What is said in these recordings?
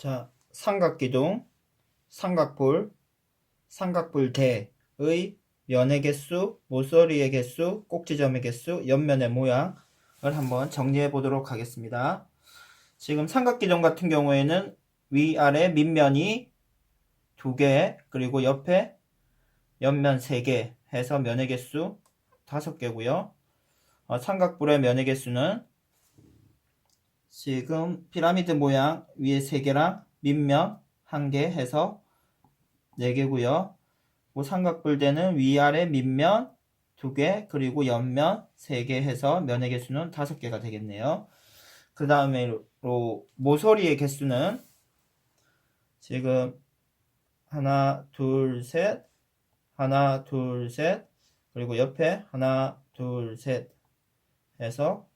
자, 삼각기둥, 삼각뿔, 삼각뿔대의 면의 개수, 모서리의 개수, 꼭지점의 개수, 옆면의 모양을 한번 정리해 보도록 하겠습니다. 지금 삼각기둥 같은 경우에는 위아래 밑면이 두 개, 그리고 옆에 옆면 세 개 해서 면의 개수 다섯 개고요. 어, 삼각뿔의 면의 개수는 지금 피라미드 모양 위에 세 개랑 밑면 한개 해서 네 개고요. 그 삼각뿔대는 위아래 밑면 두 개, 그리고 옆면 세개 해서 면의 개수는 다섯 개가 되겠네요. 그 다음에로 모서리의 개수는 지금 하나, 둘, 셋, 하나, 둘, 셋, 그리고 옆에 하나, 둘, 셋 해서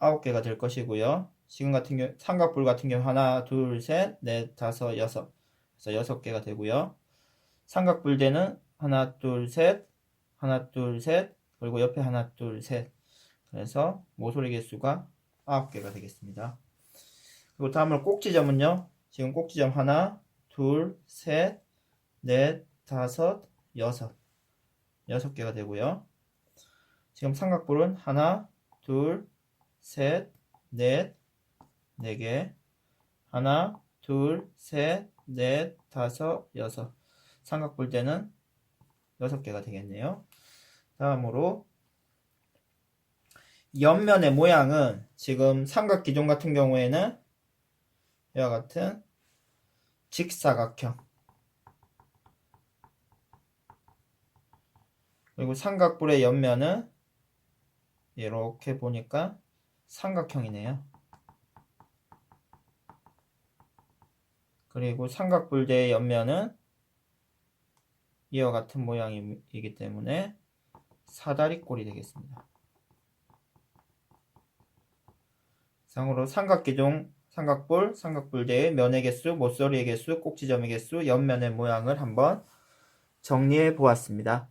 아홉 개가 될 것이고요. 지금 같은 경우 삼각뿔 같은 경우 하나, 둘, 셋, 넷, 다섯, 여섯. 그래서 여섯 개가 되고요. 삼각뿔대는 하나, 둘, 셋, 하나, 둘, 셋, 그리고 옆에 하나, 둘, 셋. 그래서 모서리 개수가 아홉 개가 되겠습니다. 그리고 다음으로 꼭지점은요. 지금 꼭지점 하나, 둘, 셋, 넷, 다섯, 여섯. 여섯 개가 되고요. 지금 삼각뿔은 하나, 둘, 셋, 넷, 네 개. 하나, 둘, 셋, 넷, 다섯, 여섯. 삼각뿔대는 여섯 개가 되겠네요. 다음으로 옆면의 모양은 지금 삼각기둥 같은 경우에는 이와 같은 직사각형 그리고 삼각뿔의 옆면은 이렇게 보니까 삼각형이네요. 그리고 삼각뿔대의 옆면은 이와 같은 모양이기 때문에 사다리꼴이 되겠습니다. 상으로 삼각기둥, 삼각뿔, 삼각뿔대의 면의 개수, 모서리의 개수, 꼭지점의 개수, 옆면의 모양을 한번 정리해 보았습니다.